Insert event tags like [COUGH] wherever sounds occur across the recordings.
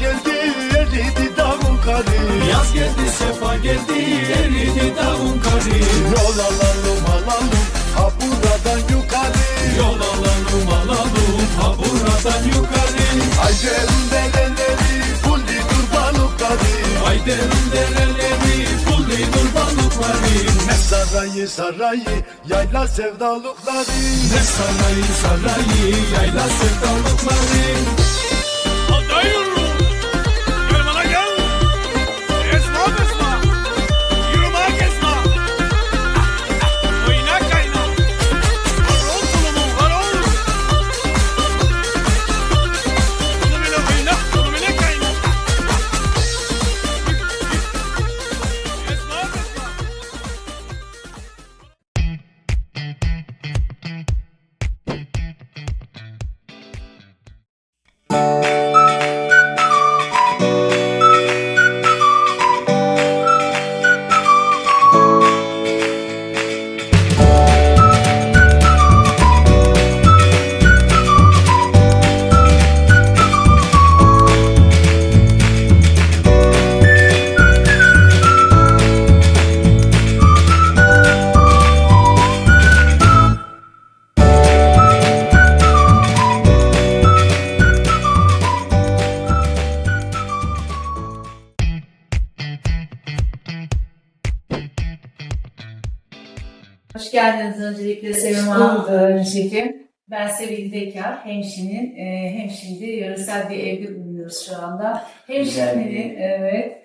geldi eridi dağın karı. Yaz geldi sefa geldi eridi dağın karı. Yol alalım alalım ha buradan yukarı. Yol alalım alalım ha buradan yukarı. Ayderim dereleri fulli kurbanlıkları Ayderim dereleri fullidur balıkları Ne sarayı sarayı yayla sevdalıkları. Ne sarayı sarayı yayla sevdalıkları geldiniz öncelikle Sevim Hanım şefim. Ben Sevil Bekar, hemşinin, e, hemşinde yöresel bir evde bulunuyoruz şu anda. Hemşinin, evet.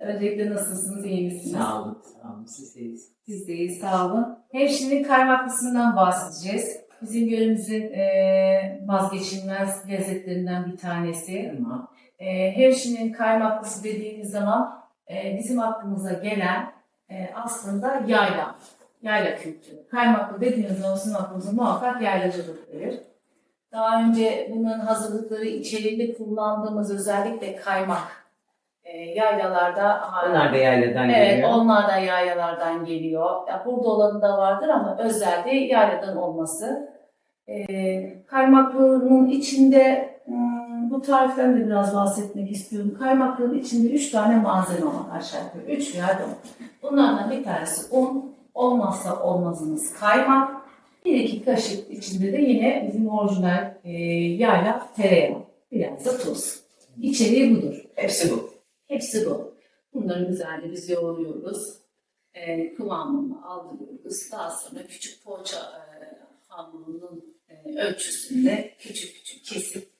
Öncelikle nasılsınız, iyi misiniz? Sağ olun, sağ olun. Siz deyiz. Biz de iyi, sağ olun. Hemşinin kaymaklısından bahsedeceğiz. Bizim yöremizin e, vazgeçilmez lezzetlerinden bir tanesi. Tamam. E, hemşinin kaymaklısı dediğimiz zaman e, bizim aklımıza gelen e, aslında yayla. Yayla kültürü. Kaymaklı dediğimiz zaman sizin aklınıza muhakkak yaylacılık gelir. Daha önce bunların hazırlıkları içeriğinde kullandığımız özellikle kaymak e, yaylalarda Onlar da yayladan Evet, geliyor. onlar da yaylalardan geliyor. Ya burada olanı da vardır ama özelde yayladan olması. Ee, kaymaklığının içinde hmm, bu tariften de biraz bahsetmek istiyorum. Kaymaklığın içinde üç tane malzeme var aşağı yukarı. Üç dört. Bunlardan bir tanesi un, olmazsa olmazımız kaymak. Bir iki kaşık içinde de yine bizim orijinal e, yayla tereyağı. Biraz da tuz. İçeriği budur. Hepsi bu. Hepsi bu. Bunları güzelce biz yoğuruyoruz. E, kıvamını aldırıyoruz. Daha sonra küçük poğaça e, hamurunun e, ölçüsünde küçük küçük kesip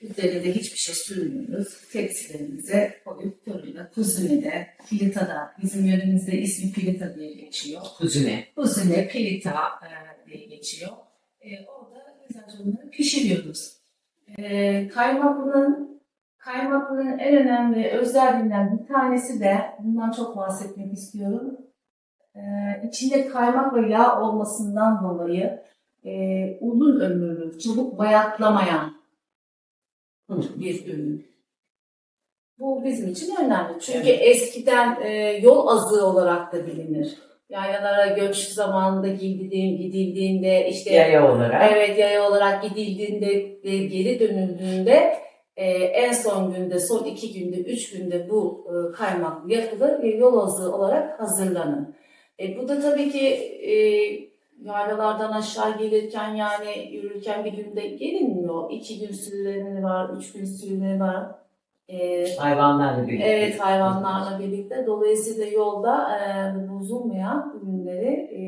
üzerinde hiçbir şey sürmüyoruz. Tepsilerimize koyup fırına, kuzunede, pilitada, bizim yöremizde ismi pilita diye geçiyor. Kuzine. Kuzine, pilita e, diye geçiyor. E, orada güzelce bunları pişiriyoruz. E, kaymaklının kaymaklının en önemli özelliğinden bir tanesi de bundan çok bahsetmek istiyorum. E, içinde kaymak ve yağ olmasından dolayı e, uzun ömürlü, çabuk bayatlamayan bir ürün. Bu bizim için önemli. Çünkü eskiden e, yol azığı olarak da bilinir. Yaylalara göç zamanında gidildiğin, gidildiğinde işte Yaya olarak. evet yaya olarak gidildiğinde ve geri dönüldüğünde e, en son günde, son iki günde, üç günde bu e, kaymak yapılır ve yol azığı olarak hazırlanır. E, bu da tabii ki e, yaylalardan aşağı gelirken yani yürürken bir günde gelinmiyor. İki gün sürüleri var, üç gün sürüleri var. E, Hayvanlarla birlikte. Evet hayvanlarla birlikte. Dolayısıyla yolda e, bozulmayan ürünleri e,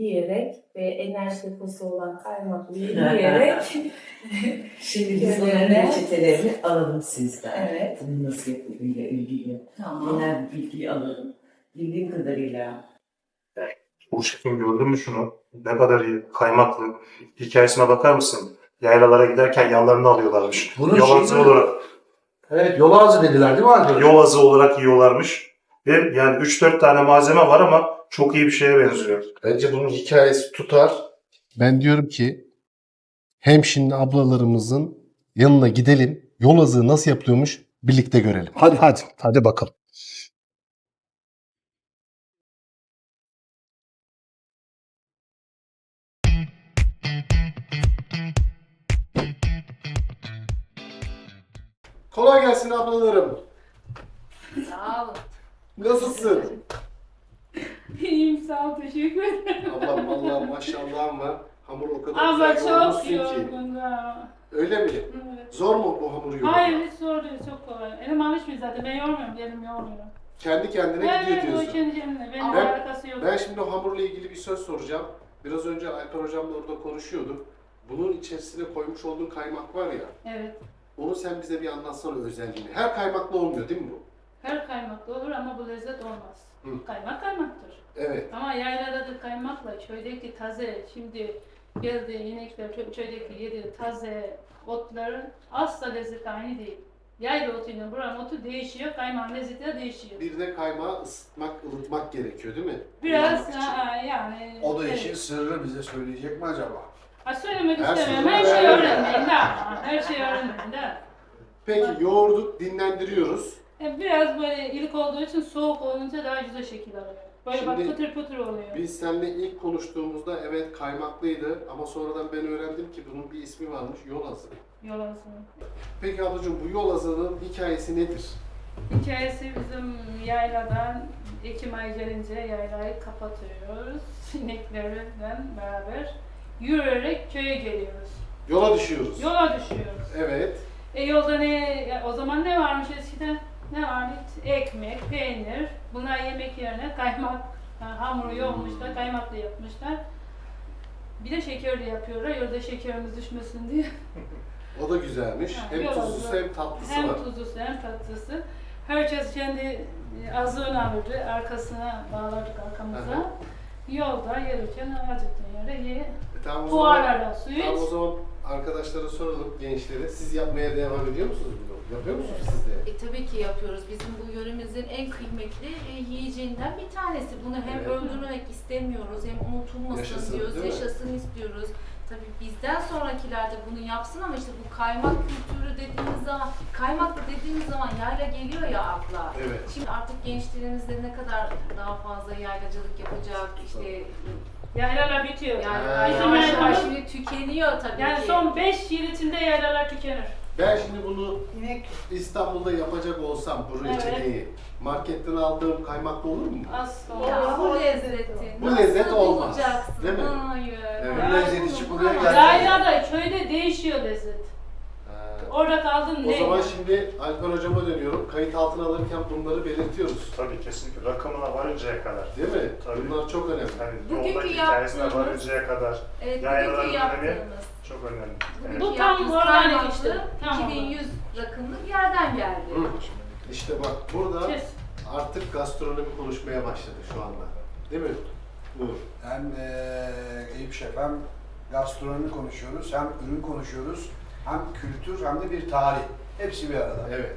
yiyerek ve enerji deposu olan kaymaklı [LAUGHS] yiyerek [LAUGHS] Şimdi biz onların reçetelerini alalım sizden. Evet. Bunun nasıl yapıldığıyla ilgili tamam. genel bilgiyi alalım. Bildiğim kadarıyla Bu şefim gördün mü şunu? Ne kadar iyi. Kaymaklı. Hikayesine bakar mısın? Yaylalara giderken yanlarını alıyorlarmış. Bunun yol azı olarak, Evet yol ağzı dediler değil mi arkadaşlar? yol azı olarak yiyorlarmış. Ve yani 3-4 tane malzeme var ama çok iyi bir şeye benziyor. Bence bunun hikayesi tutar. Ben diyorum ki hemşinli ablalarımızın yanına gidelim. Yol azığı nasıl yapılıyormuş birlikte görelim. Hadi hadi hadi bakalım. Kolay gelsin ablalarım. Sağ olun. Nasılsın? İyiyim sağ ol teşekkür ederim. Ablam vallahi maşallahım var. Hamur o kadar Ama güzel çok yoğurmuşsun ki. yorgun ha. Öyle mi? Evet. Zor mu bu hamuru yoğurmak? Hayır hiç zor değil çok kolay. Elim alışmıyor zaten ben yormuyorum elim yormuyor. Kendi kendine Ben gidiyor ben bu diyorsun. kendi kendine benim Ben- alakası yok. Ben şimdi o hamurla ilgili bir söz soracağım. Biraz önce Alper hocamla orada konuşuyorduk. Bunun içerisine koymuş olduğun kaymak var ya, Evet. Onu sen bize bir anlatsana özelliğini. Her kaymakla olmuyor değil mi bu? Her kaymaklı olur ama bu lezzet olmaz. Hı. Kaymak kaymaktır. Evet. Ama yaylada da kaymakla köydeki taze şimdi geldi inekler kö- köydeki yedi taze otların asla lezzeti aynı değil. Yayla otuyla buranın otu değişiyor, kaymağın lezzeti de değişiyor. Bir de kaymağı ısıtmak, ılıtmak gerekiyor değil mi? Biraz Kullanmak için. ha, yani... O da evet. işin sırrı bize söyleyecek mi acaba? Ha, söylemek Her istemiyorum. Her şeyi öğrenmeyin. öğrenmeyin de. Her şeyi öğrenmeyin de. Peki yoğurduk, dinlendiriyoruz. E, Biraz böyle ilik olduğu için soğuk olunca daha güzel şekil alıyor. Böyle bak Şimdi pıtır pıtır oluyor. Biz seninle ilk konuştuğumuzda evet kaymaklıydı ama sonradan ben öğrendim ki bunun bir ismi varmış, yol azı. Yol arasında. Peki ablacığım bu yol azının hikayesi nedir? Hikayesi bizim yayladan Ekim ayı gelince yaylayı kapatıyoruz. [LAUGHS] Sineklerden beraber yürüyerek köye geliyoruz. Yola düşüyoruz. Yola düşüyoruz. Evet. E yolda ne, ya o zaman ne varmış eskiden? Ne vardı? Ekmek, peynir. Bunlar yemek yerine kaymak, ha, hamuru yoğurmuşlar, kaymakla yapmışlar. Bir de şekerli yapıyorlar. Yolda şekerimiz düşmesin diye. [LAUGHS] O da güzelmiş. Ha, hem yol tuzlusu hem tatlısı Hem var. tuzlusu hem tatlısı. Herkes kendi e, azığını alırdı. Arkasına bağlardık arkamıza. Aha. Yolda gelirken acıktığın yere ye. Tamam o zaman, tamam o zaman arkadaşlara soralım gençlere. Siz yapmaya devam ediyor musunuz bunu? Yapıyor musunuz siz de? E, tabii ki yapıyoruz. Bizim bu yöremizin en kıymetli e, yiyeceğinden bir tanesi. Bunu hem Evet. öldürmek istemiyoruz hem unutulmasın Yaşasın, diyoruz, değil mi? yaşasın istiyoruz. Tabii bizden sonrakiler de bunu yapsın ama işte bu kaymak kültürü dediğimiz zaman, kaymak dediğimiz zaman yayla geliyor ya akla. Evet. Şimdi artık gençlerimizde ne kadar daha fazla yaylacılık yapacak, işte Yaylalar bitiyor. yani Ha. yavaş Bizim yavaş yaylalar- şimdi tükeniyor tabii Yani ki. son 5 yıl içinde yaylalar tükenir. Ben şimdi bunu İstanbul'da yapacak olsam bu Evet. reçeteyi marketten aldığım kaymaklı olur mu? Asla. Ya bu lezzeti Bu nasıl lezzet olmaz, bulacaksın? değil mi? Hayır. Evet. Bu lezzeti için buraya geldik. Yaylada, köyde değişiyor lezzet. Orada kaldın O ne? zaman şimdi Alper hocama dönüyorum. Kayıt altına alırken bunları belirtiyoruz. Tabii kesinlikle rakamına varıncaya kadar. Değil mi? Tabii. Bunlar çok önemli. Yani Bugünkü yoldaki hikayesine yaptığımız- varıncaya kadar Evet, Yaylaların bugünkü önemi yaptığımız. çok önemli. Bugünkü Evet. Bu tam organik kaymaklı işte. Tam 2100 rakımlık yerden geldi. Hı. İşte bak burada Kes. artık gastronomi konuşmaya başladı şu anda. Değil mi? Buyur. Hem eee Eyüp Şef hem gastronomi konuşuyoruz, hem ürün konuşuyoruz, hem kültür hem de bir tarih. Hepsi bir arada. Evet.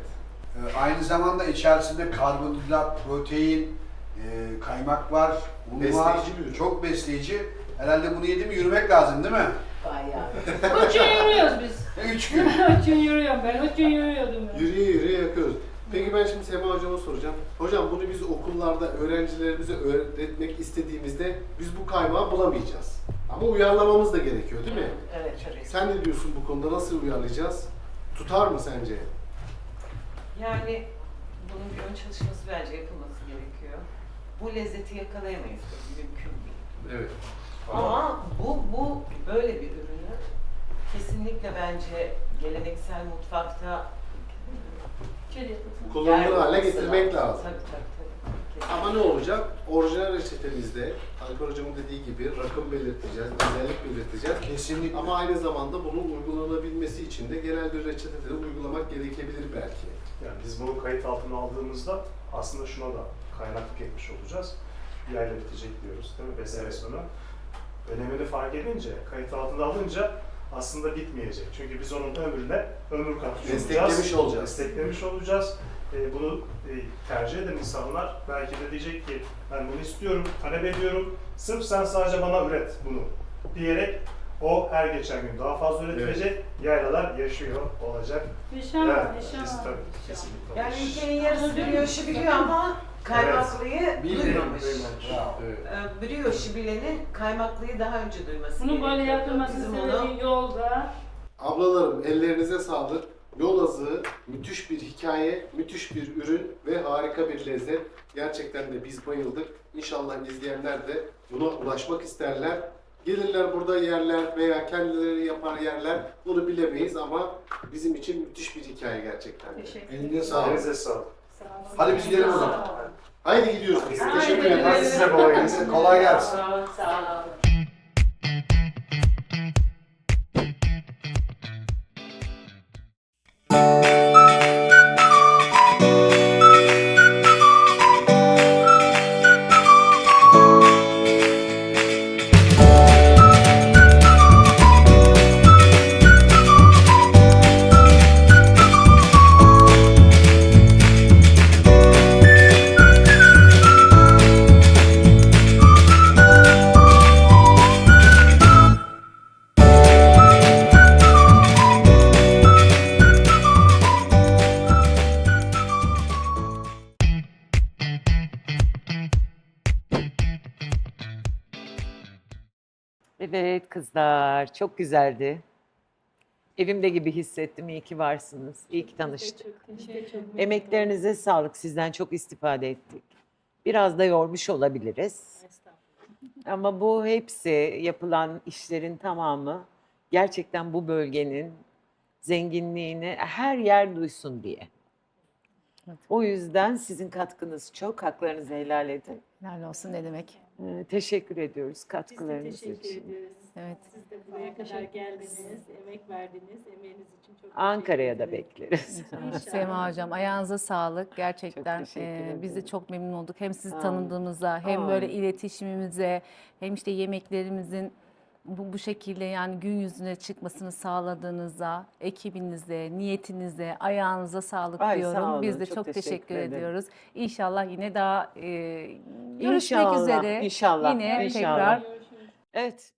Ee, Aynı zamanda içerisinde karbonhidrat, protein, e, kaymak var, un Besleyici var. bir. Çok besleyici. Herhalde bunu yedi mi yürümek lazım değil mi? Bayağı. [LAUGHS] Üç gün yürüyoruz biz. Üç gün. [LAUGHS] Üç gün yürüyorum ben. Üç gün yürüyordum ben. Yürüye yürüye yakıyoruz. Peki ben şimdi Sema hocama soracağım. Hocam bunu biz okullarda öğrencilerimize öğretmek istediğimizde biz bu kaymağı bulamayacağız. Ama uyarlamamız da gerekiyor değil mi? Evet, evet. Sen ne diyorsun bu konuda? Nasıl uyarlayacağız? Tutar mı sence? Yani bunun bir ön çalışması bence yapılması gerekiyor. Bu lezzeti yakalayamayız tabii, mümkün değil. Evet. Ama bu, bu böyle bir ürünü kesinlikle bence geleneksel mutfakta kullanılır hale getirmek lazım. Tabii tabii tabii. Ama ne olacak? Orijinal reçetemizde Alper hocamın dediği gibi rakım belirteceğiz, özellik belirteceğiz. Kesinlikle. Ama aynı zamanda bunun uygulanabilmesi için de genel bir reçetede de uygulamak gerekebilir belki. Yani biz bunu kayıt altına aldığımızda aslında şuna da kaynaklık etmiş olacağız. Yayla bitecek diyoruz değil mi? 5 sene Evet. sonra. Önemini fark edince, kayıt altına alınca aslında bitmeyecek. Çünkü biz onun ömrüne ömür katmış Desteklemiş olacağız. olacağız. Desteklemiş olacağız. E, bunu e, tercih eden insanlar belki de diyecek ki ben bunu istiyorum, talep ediyorum. Sırf sen sadece bana üret bunu diyerek o her geçen gün daha fazla üretilecek. Yaylalar yaşıyor olacak. İnşallah, Evet, biz tabii, kesinlikle. Yani ülkenin yarısı brioşu biliyor ama kaymaklıyı duymamış. Duymamış. Bravo. Evet. Ee, Brioşu bilenin kaymaklıyı daha önce duyması Bunun böyle yapılması sebebi yolda. Ablalarım ellerinize sağlık. Yol azığı, müthiş bir hikaye, müthiş bir ürün ve harika bir lezzet. Gerçekten de biz bayıldık. İnşallah izleyenler de buna ulaşmak isterler. Gelirler burada yerler veya kendileri yapar yerler. Bunu bilemeyiz ama bizim için müthiş bir hikaye gerçekten de. Elinde sağlık. Elinize sağlık. Hadi biz gidelim o zaman. Haydi gidiyoruz biz. Teşekkür Hadi ederiz. size kolay gelsin. Kolay gelsin. Evet kızlar, çok güzeldi. Evimde gibi hissettim. İyi ki varsınız. İyi ki tanıştık. Emeklerinize sağlık. Sizden çok istifade ettik. Biraz da yormuş olabiliriz. Ama bu hepsi yapılan işlerin tamamı gerçekten bu bölgenin zenginliğini her yer duysun diye. O yüzden sizin katkınız çok. Haklarınızı helal edin. Helal olsun ne demek. Ee, teşekkür ediyoruz katkılarınız teşekkür için. ediyoruz. Evet. Siz de buraya kadar geldiniz, emek verdiniz, emeğiniz için çok Ankara'ya da bekleriz. Sema Hocam ayağınıza sağlık. Gerçekten teşekkür e, biz de ederim. çok memnun olduk. Hem sizi Sağ olun. tanıdığımıza hem Aa. böyle iletişimimize hem işte yemeklerimizin bu, bu şekilde yani gün yüzüne çıkmasını sağladığınıza, ekibinize, niyetinize, ayağınıza sağlık Ay, sağ diyorum. olun, Biz de çok çok, teşekkür teşekkür, ederim. ediyoruz. İnşallah yine daha e, görüşmek İnşallah, üzere. inşallah, Yine inşallah. tekrar Evet.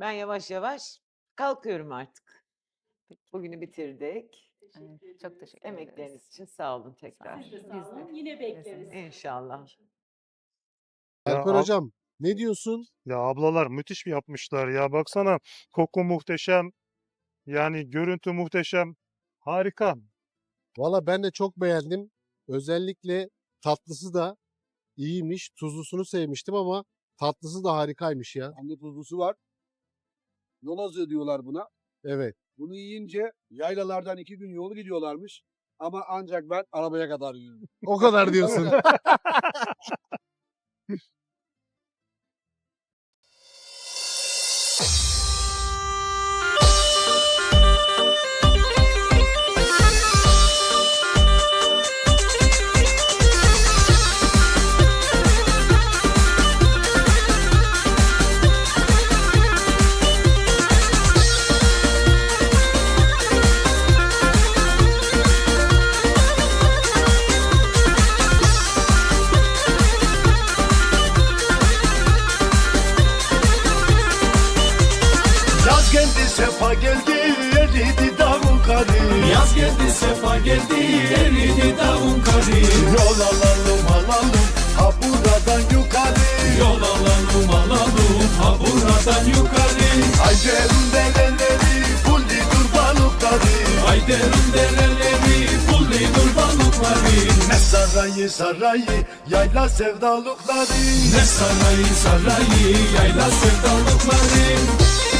Ben yavaş yavaş kalkıyorum artık. Bugünü bitirdik. Evet, çok teşekkür ederiz. Emekleriniz için sağ olun tekrar. Biz de. Yine bekleriz. İnşallah. Alper ab- hocam ne diyorsun? Ya ablalar müthiş mi yapmışlar ya baksana koku muhteşem yani görüntü muhteşem harika. Valla ben de çok beğendim. Özellikle tatlısı da iyiymiş. Tuzlusunu sevmiştim ama tatlısı da harikaymış ya. Hem de tuzlusu var. Yol azığı diyorlar buna. Evet. Bunu yiyince yaylalardan iki gün yolu gidiyorlarmış. Ama ancak ben arabaya kadar yürüdüm. O kadar diyorsun. [LAUGHS] geldi eridi davul kari Yol alalım alalım ha buradan yukarı. Yol alalım alalım ha buradan yukarı Ayderun dereleri buldi dur balıkları. Ayderun dereleri buldi dur balıkları Ne sarayı sarayı yayla sevdalıkları. Ne sarayı sarayı yayla sevdalıkları